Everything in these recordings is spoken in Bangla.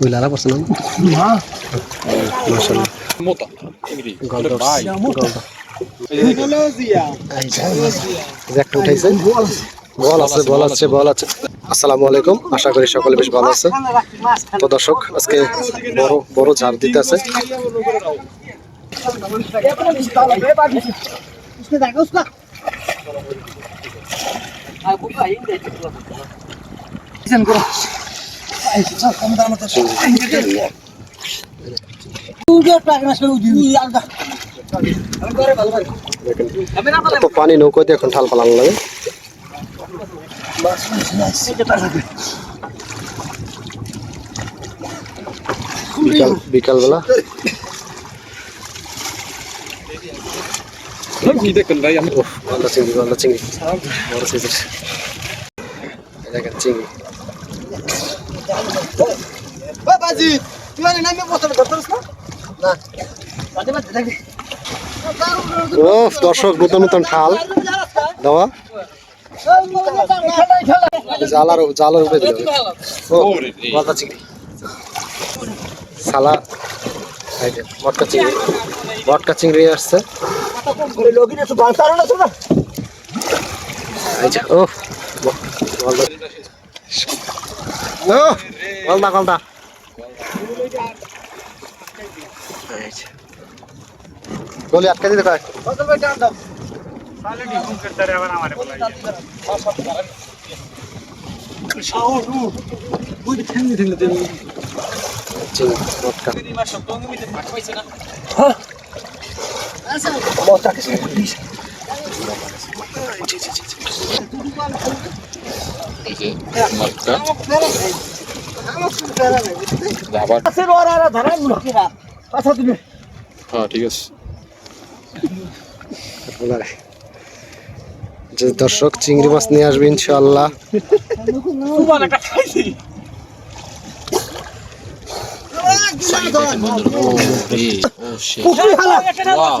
ওই লালা পড়ছে না মাশাআল্লাহ মোটা ভাই গল্প এই যে এই যে এই যে একটা উঠাইছে বল আছে বল আছে বল আছে আসসালামু আলাইকুম আশা করি সকলে বেশ ভালো আছে তো দর্শক আজকে বড় বড় ঝাড় দিতে আছে তো পানি নৌকোতে এখন ঠাল পালানো লাগে। বিকাল বিকালবেলা। আমি ওহ ভালো চিংড়ি। দর্শক নতুন নতুন ঠাল দেওয়া জালার জালার উপরে সালা। চিংড়ি। চিংড়ি আসছে। ও গলদা গলদা গলি আটকে দিতে কয় এই যে মটকা আবার হ্যাঁ ঠিক আছে যে দর্শক চিংড়ি মাছ নিয়ে আসবে. Wow.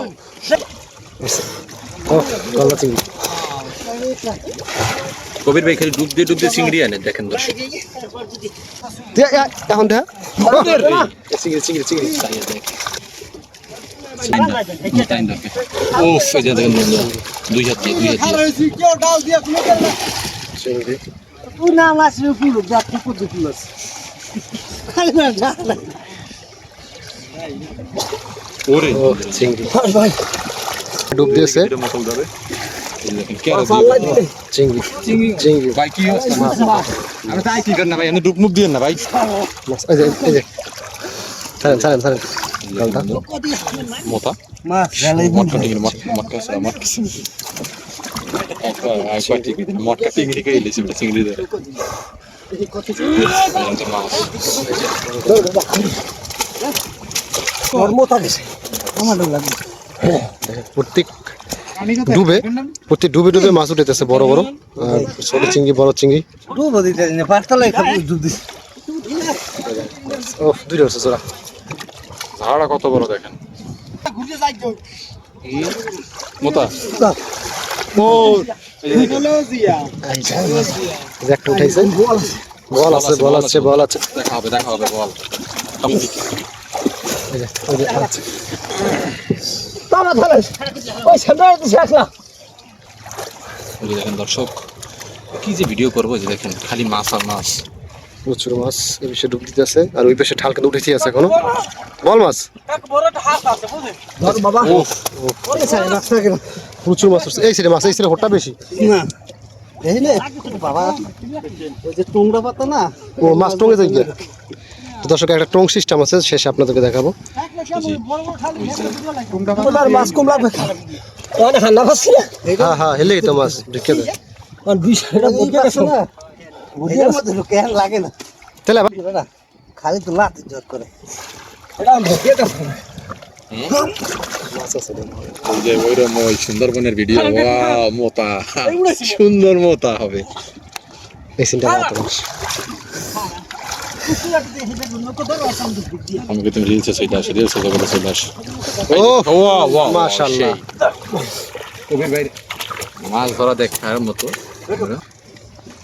ও গলা চিংড়ি কবির ভাই খালি ডুব দিয়ে ডুব দিয়ে চিংড়ি আনে দেখেন দর্শক। এখন দে। এ, চিংড়ি চিংড়ি। চিংড়ি ও এই যে দেখেন বন্ধুরা, দুই হাত দিয়ে দুই হাত দিয়ে। চিংড়ি ওরে। ও চিংড়ি ডুব দিয়েছে। চিংড়ি চিংড়ি ভাই কি অবস্থা আমি তাই কি করেন না ভাই এনে ডুব মুখ দিয়েন না ভাই মাছ এই যে এই যে ছাড়েন ছাড়েন ছাড়েন গলদা মোটা মটকা টিংড়ি মটকা আছে মটকা একবার একবার ঠিক আছে মটকা টিংড়ি কে ইলিশ এটা চিংড়ি দেয় মাছ প্রত্যেক ডুবে? প্রতি ডুবে ডুবে মাছ উঠেতেছে বড় বড়। আর ছোট চিংড়ি বড় চিংড়ি। ও দুইটা হচ্ছে জোড়া। ঝাড়া কত বড় দেখেন। মোটা ও এই যে দেখেন। এই যে এই যে একটা উঠাইছে। বল আছে। বল আছে বল আছে দেখা হবে দেখা হবে বল। ওই আছে দেখেন দর্শক কি যে ভিডিও করব যে দেখেন খালি মাছ আর মাছ। প্রচুর মাছ এই পাশে ডুব দিতেছে আর ওই পাশে ঠাল কিন্তু উঠেছি আছে এখনও বল মাছ। প্রচুর মাছ উঠছে। এই সাইডে মাছ এই সাইডে হোটটা বেশি। ও মাছ টঙ্গে যাই তো দর্শক একটা টং সিস্টেম আছে শেষে আপনাদেরকে দেখাবো। হ্যাঁ হ্যাঁ হেলেই তো মাছ ঢুকে দেয় তাহলে আবার খালি তো লাতে জোর করে। মাছ আছে রে। ওই যে ওইরকম ওই সুন্দরবনের ভিডিও ওয়াও মোতা সুন্দর মোতা হবে এই সিনটা রাতে মাছ আমাকে তুমি রিলসে চলে আসে রিলসে জগতে আসে ও ওয়া ওয়া মাশাআল্লাহ। কবির ভাই মাছ ধরা দেখার মতো।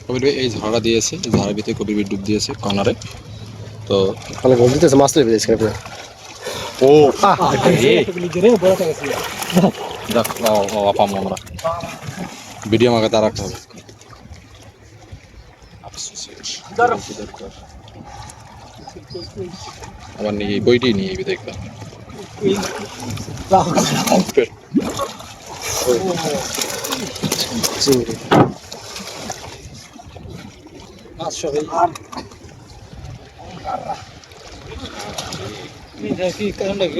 কবির ভাই এই ঝাড়া দিয়েছে এই ঝাড়ার ভিতরে কবির ভাই ডুব দিয়েছে কর্নারে তো গোল দিতেছে মাছ লেগে যাচ্ছে এখানে। ও আহ, দেখ আপাম আমরা ভিডিও আমাকে তার রাখতে হবে। আবার নিয়ে বইটি নিয়ে এই দেখলাম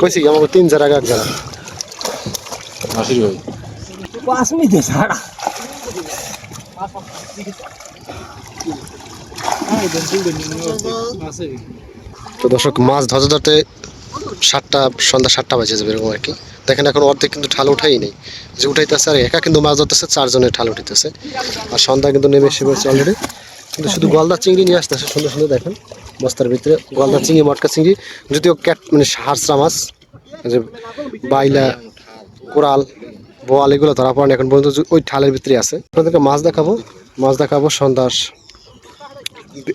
কইছি কি আমাকে তিন জায়গা এক জায়গা আশির ভাই পাঁচ মিনিট সারা তো দর্শক, মাছ ধরতে ধরতে সাতটা, সন্ধ্যা সাতটা বাজে যাবে এরকম আর কি। দেখেন এখন অর্ধেক কিন্তু ঠাল উঠাই নেই। যে উঠাইতেছে আর একা কিন্তু মাছ ধরতেছে, চারজনের ঠাল উঠাইতেছে আর সন্ধ্যা কিন্তু নেমে এসে পড়েছে অলরেডি কিন্তু শুধু গলদা চিংড়ি নিয়ে আসতেছে সুন্দর সুন্দর দেখেন বস্তার ভিতরে গলদা চিংড়ি, মটকা চিংড়ি, যদিও ক্যাট মানে হাঁসরা মাছ যে বাইলা, কোরাল, বোয়াল, এগুলো ধরা পড়েন। এখন পর্যন্ত ওই ঠালের ভিতরে আছে। আপনাদেরকে মাছ দেখাবো মাছ দেখাবো সন্ধ্যার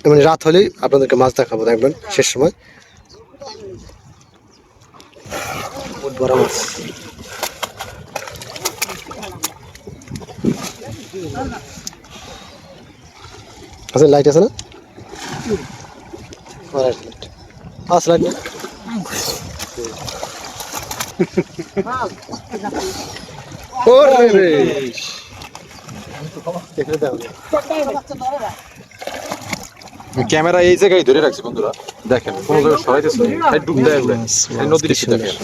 মানে রাত হলেই আপনাদেরকে মাছ দেখাবো দেখবেন শেষ সময়। বড় মাছ। আছে লাইট আছে না? আছে লাইট ওরে রে এখানে দাও। ক্যামেরা এই জায়গায় ধরে রাখছি বন্ধুরা। দেখেন কোনো জায়গায় সরাইতেছে ডুব দেয় নদীর দেখেন।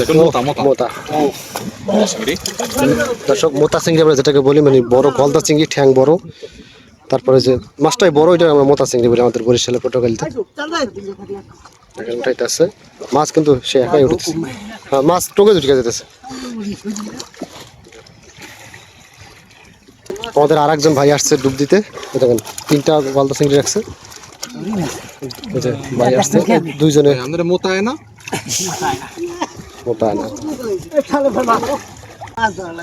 দেখেন মোতা চিংড়ি। দর্শক মোতা চিংড়ি আমরা যেটাকে বলি মানে বড় গলদা চিংড়ি ঠ্যাং বড়। তারপরে যে মাছটাই বড় এটা আমরা মোতা চিংড়ি বলি আমাদের বরিশালের পটকালিতে এখানে উঠাইতেছে। মাছ কিন্তু সে একাই উঠেছে হ্যাঁ মাছ টোকে উঠে যেতেছে। আমাদের আর একজন ভাই আসছে ডুব দিতে। এই দেখেন তিনটা গলদা চিংড়ি রাখছে। ভাই আসছে দুইজনে। হয় না? মোটা না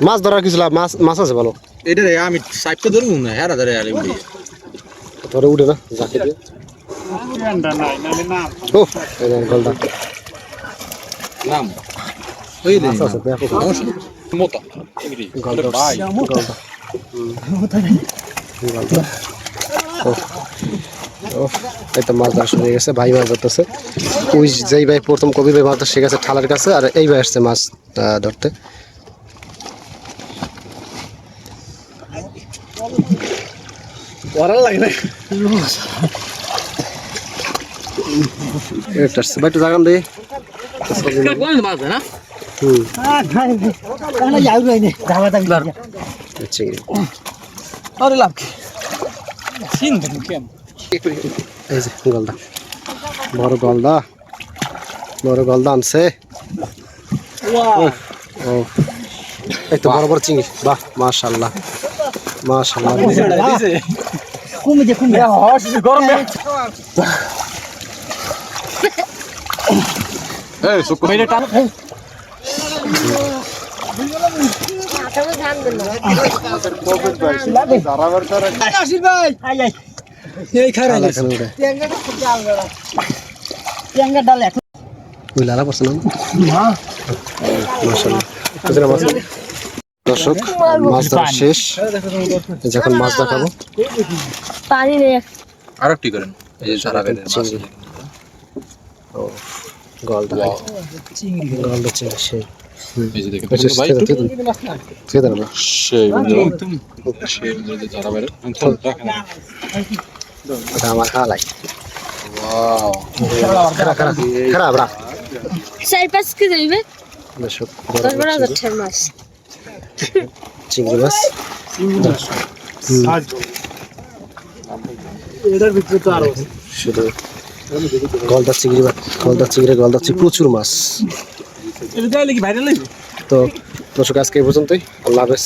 মাছ ধরার কিছু লাভ মাছ মাছ আছে ভালো। এটা রে আমি সাইডটা ধরবো না? হ্যাঁ ধরে আলি উড়ে ধরে উঠে না জাকে দিয়ে। ও গলদা নাম। ওই রে মাছ মোটা গলদা গলদা গলদা ও ও এই তো মাছ ধরা শুরু হয়ে গেছে ভাই মাছ ধরতেছে। ওই যেই ভাই প্রথম কবি ভাই মাছ ধরা শিখে গেছে ঠালার কাছে আর এই ভাই আসছে মাছ ধরতে। এটা জাগান হুম। রে ধাবা থাকবে চিংড়ি আরে লাভ কি? এই যে গলদা। বড় গলদা। বড় গলদা আনছে। ও। এই তো বড় বড় চিংড়ি। বাহ মাশাল্লাহ। মাশাল্লাহ। কমে যে কমে হর্স গরম এই সুকু মেরে টান দর্শক মাছ ধরা শেষ। এই যে এখন মাছ দেখাবো। পানি নেই। আর একটি করেন এই যে সারা বেদের মাছ। ও গলদা গলদা চিংড়ি সেই আমার হালাই খারাপ রাখ। চার পাঁচ কেজি হইবে? দশ বারো হাজার টাকার মাছ? চিংড়ি মাছ। এটার ভিতরে তো আরও শুধু গলদা চিংড়ি গলদা চিংড়ি গলদা চিংড়ি প্রচুর মাছ। এটা কি ভাইরাল তো দর্শক আজকে এই পর্যন্তই। আল্লাহ হাফেজ।